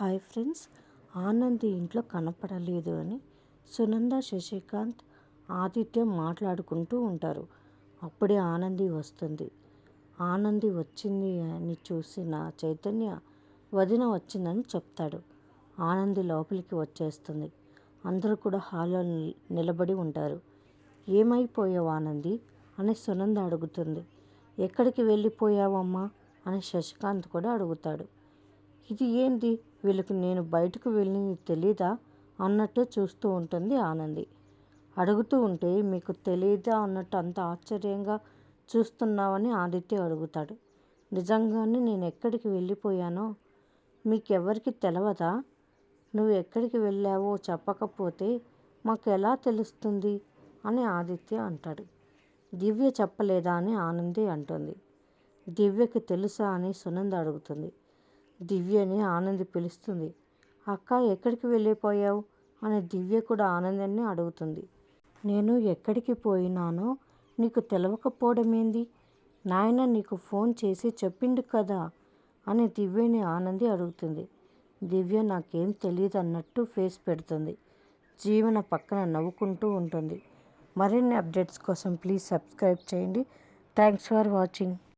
Hi friends Anandi ఇంట్లో కనపడలేదు అని సునంద శశికాంత్ ఆదిత్య మాట్లాడుకుంటూ ఉంటారు. అప్పుడే ఆనంది వస్తుంది. ఆనంది వచ్చింది అని చూసిన చైతన్య వదిన వచ్చిందని చెప్తాడు. ఆనంది లోపలికి వచ్చేస్తుంది. అందరూ కూడా హాల్లో నిలబడి ఉంటారు. ఏమైపోయావు ఆనంది? అని సునంద అడుగుతుంది. ఎక్కడికి వెళ్ళిపోయావమ్మా? అని శశికాంత్ కూడా అడుగుతాడు. ఇది ఏంది? వీళ్ళకి నేను బయటకు వెళ్ళింది తెలీదా? అన్నట్టు చూస్తూ ఉంటుంది ఆనంది. అడుగుతూ ఉంటే మీకు తెలీదా అన్నట్టు అంత ఆశ్చర్యంగా చూస్తున్నావని ఆదిత్య అడుగుతాడు. నిజంగానే నేను ఎక్కడికి వెళ్ళిపోయానో? మీకెవరికి తెలవదా? నువ్వు ఎక్కడికి వెళ్ళావో చెప్పకపోతే మాకు ఎలా తెలుస్తుంది? అని ఆదిత్య అంటాడు. దివ్య చెప్పలేదా అని ఆనంది అంటుంది. దివ్యకి తెలుసా అని సునంద అడుగుతుంది. దివ్యని ఆనంది పిలుస్తుంది. అక్క ఎక్కడికి వెళ్ళిపోయావు? అని దివ్య కూడా ఆనందాన్ని అడుగుతుంది. నేను ఎక్కడికి పోయినానో నీకు తెలవకపోవడమేంది? నాయన నీకు ఫోన్ చేసి చెప్పిండు కదా? అని దివ్యని ఆనంది అడుగుతుంది. దివ్య నాకేం తెలియదు అన్నట్టు ఫేస్ పెడుతుంది. జీవన పక్కన నవ్వుకుంటూ ఉంటుంది. మరిన్ని అప్డేట్స్ కోసం ప్లీజ్ సబ్స్క్రైబ్ చేయండి. Thanks for watching.